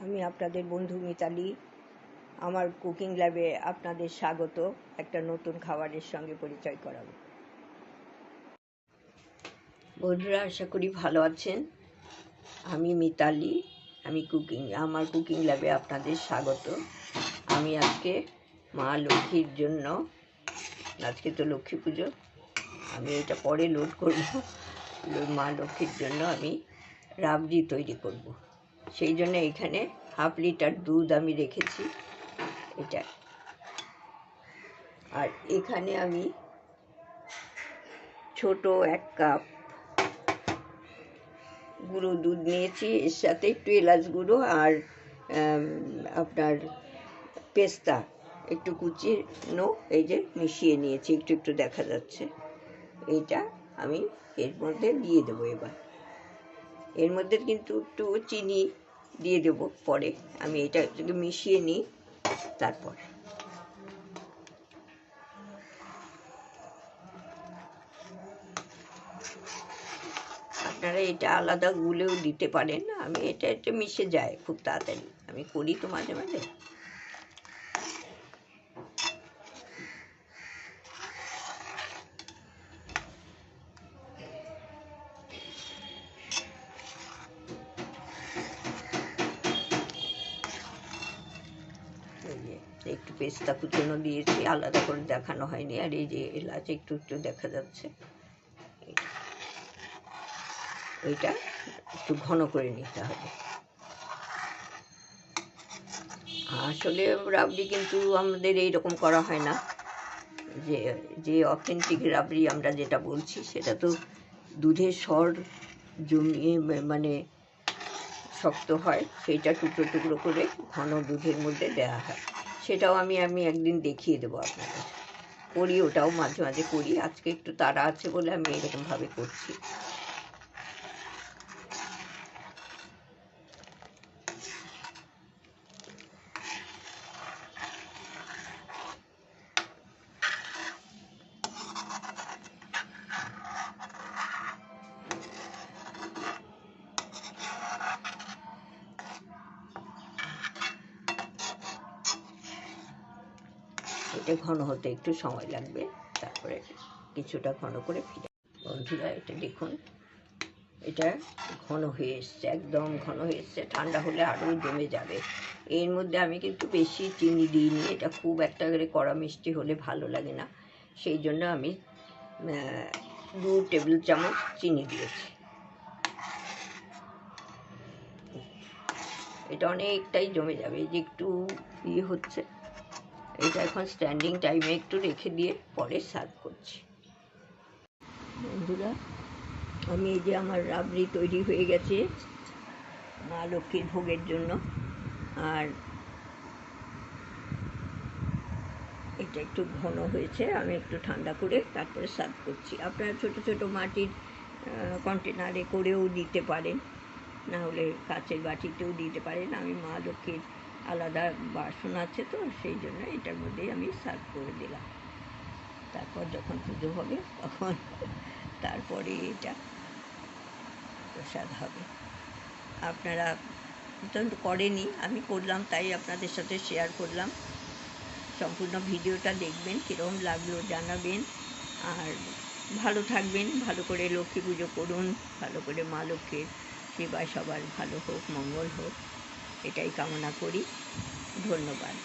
আমি আপনাদের বন্ধু মিতালি। আমার কুকিং ল্যাবে আপনাদের স্বাগত। একটা নতুন খাবারের সঙ্গে পরিচয় করাবো। বন্ধুরা, আশা করি ভালো আছেন। আমি মিতালি, আমি কুকিং, আমার কুকিং ল্যাবে আপনাদের স্বাগত। আমি আজকে মা লক্ষ্মীর জন্য, আজকে তো লক্ষ্মী পুজো, আমি এটা পরে লোড করব। মা লক্ষ্মীর জন্য আমি রাবড়ি তৈরি করব। সেই জন্য এখানে হাফ লিটার দুধ আমি রেখেছি, এটা। আর এখানে আমি ছোট এক কাপ গুঁড়ো দুধ নিয়েছি, এর সাথে একটু এলাচ গুঁড়ো আর আপনার পেস্তা, একটু কুচিনো এই যে মিশিয়ে নিয়েছি, একটু একটু দেখা যাচ্ছে। এইটা আমি এর মধ্যে দিয়ে দেবো এবার। এর মধ্যে কিন্তু একটু চিনি দিয়ে দেবো পরে। আমি এটা একটু মিশিয়ে নিই তারপর। আপনারা এটা আলাদা গুলেও দিতে পারেন আমি এটা একটু মিশে যায় খুব তাড়াতাড়ি। আমি করি তো মাঝে মাঝে। একটু পেস্তা কুচনো দিয়েছি, আলাদা করে দেখানো হয়নি। আর এই যে এলাচ একটু একটু দেখা যাচ্ছে। এইটা একটু ঘন করে নিতে হবে। আসলে রাবড়ি কিন্তু আমাদের এইরকম করা হয় না। যে যে অথেন্টিক রাবড়ি আমরা যেটা বলছি, সেটা তো দুধের স্বর জমিয়ে মানে শক্ত হয়, সেইটা টুকরো টুকরো করে ঘন দুধের মধ্যে দেওয়া হয়। সেটাও আমি আমি একদিন দেখিয়ে দেবো আপনাকে করি, ওটাও মাঝে মাঝে করি। আজকে একটু তাড়া আছে বলে আমি এরকমভাবে করছি। এটা ঘন হতে একটু সময় লাগবে। তারপরে কিছুটা ঘন করে ফিরে বন্ধুরা, এটা দেখুন, এটা ঘন হয়ে এসছে, একদম ঘন হয়ে এসছে। ঠান্ডা হলে আরও জমে যাবে। এর মধ্যে আমি কিন্তু বেশি চিনি দিইনি। এটা খুব একটা করে কড়া মিষ্টি হলে ভালো লাগে না। সেই জন্য আমি দু টেবিল চামচ চিনি দিয়েছি। এটা অনেকটাই জমে যাবে। যে একটু ইয়ে হচ্ছে এটা এখন স্ট্যান্ডিং টাইমে একটু রেখে দিয়ে পরে সার্ভ করছি। বন্ধুরা, আমি এই যে আমার রাবড়ি তৈরি হয়ে গেছে মা লক্ষ্মীর ভোগের জন্য। আর এটা একটু ঘন হয়েছে, আমি একটু ঠান্ডা করে তারপরে সার্ভ করছি। আপনারা ছোট ছোট মাটির কন্টেনারে করেও দিতে পারেন, না হলে কাচের বাটিতেও দিতে পারেন। আমি মা লক্ষ্মীর আলাদা বাসন আছে তো, সেই জন্য এটার মধ্যেই আমি সার্ভ করে দিলাম। তারপর যখন পুজো হবে, তখন তারপরে এটা প্রসাদ হবে। আপনারা তো করেনি, আমি করলাম, তাই আপনাদের সাথে শেয়ার করলাম। সম্পূর্ণ ভিডিওটা দেখবেন কীরকম লাগল জানাবেন। আর ভালো থাকবেন, ভালো করে লক্ষ্মী পুজো করুন, ভালো করে মা লক্ষ্মীর সেবায় সবার ভালো হোক, মঙ্গল হোক। এটাই কামনা করি। ধন্যবাদ।